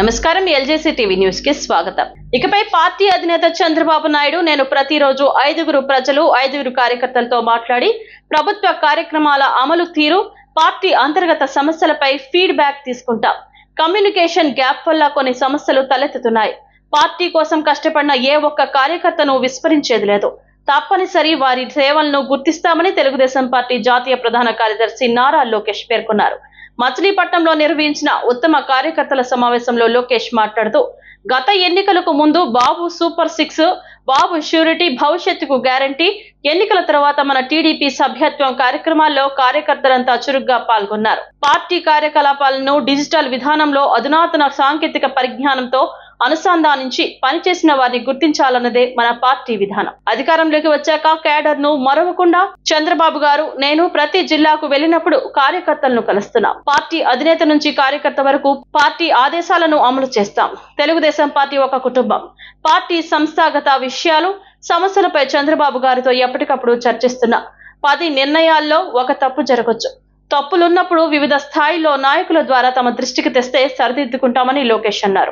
నమస్కారం ఎల్జేసీ టీవీ న్యూస్కి స్వాగతం. ఇకపై పార్టీ అధినేత చంద్రబాబు నాయుడు నేను ప్రతిరోజు ఐదుగురు ప్రజలు ఐదుగురు కార్యకర్తలతో మాట్లాడి ప్రభుత్వ కార్యక్రమాల అమలు తీరు పార్టీ అంతర్గత సమస్యలపై ఫీడ్బ్యాక్ తీసుకుంటాం. కమ్యూనికేషన్ గ్యాప్ వల్ల కొన్ని సమస్యలు తలెత్తుతున్నాయి. పార్టీ కోసం కష్టపడిన ఏ ఒక్క కార్యకర్తను విస్మరించేది లేదు. తప్పనిసరి వారి సేవలను గుర్తిస్తామని తెలుగుదేశం పార్టీ జాతీయ ప్రధాన కార్యదర్శి నారా లోకేష్ పేర్కొన్నారు. మచిలీపట్నంలో నిర్వహించిన ఉత్తమ కార్యకర్తల సమావేశంలో లోకేష్ మాట్లాడుతూ గత ఎన్నికలకు ముందు Babu super six Babu surety భవిష్యత్తుకు గ్యారంటీ ఎన్నికల తర్వాత మన టీడీపీ సభ్యత్వం కార్యక్రమాల్లో కార్యకర్తలంతా చురుగ్గా పాల్గొన్నారు. పార్టీ కార్యకలాపాలను డిజిటల్ విధానంలో అధునాతన సాంకేతిక పరిజ్ఞానంతో అనుసంధానించి పనిచేసిన వారిని గుర్తించాలన్నదే మన పార్టీ విధానం. అధికారంలోకి వచ్చాక కేడర్ను మరవకుండా చంద్రబాబు గారు నేను ప్రతి జిల్లాకు వెళ్ళినప్పుడు కార్యకర్తలను కలుస్తున్నాం. పార్టీ అధినేత నుంచి కార్యకర్త వరకు పార్టీ ఆదేశాలను అమలు చేస్తాం. తెలుగుదేశం పార్టీ ఒక కుటుంబం. పార్టీ సంస్థాగత విషయాలు సమస్యలపై చంద్రబాబు గారితో ఎప్పటికప్పుడు చర్చిస్తున్నా. పది నిర్ణయాల్లో ఒక తప్పు జరగొచ్చు. తప్పులున్నప్పుడు వివిధ స్థాయిలో నాయకుల ద్వారా తమ దృష్టికి తెస్తే సరిదిద్దుకుంటామని లోకేష్ అన్నారు.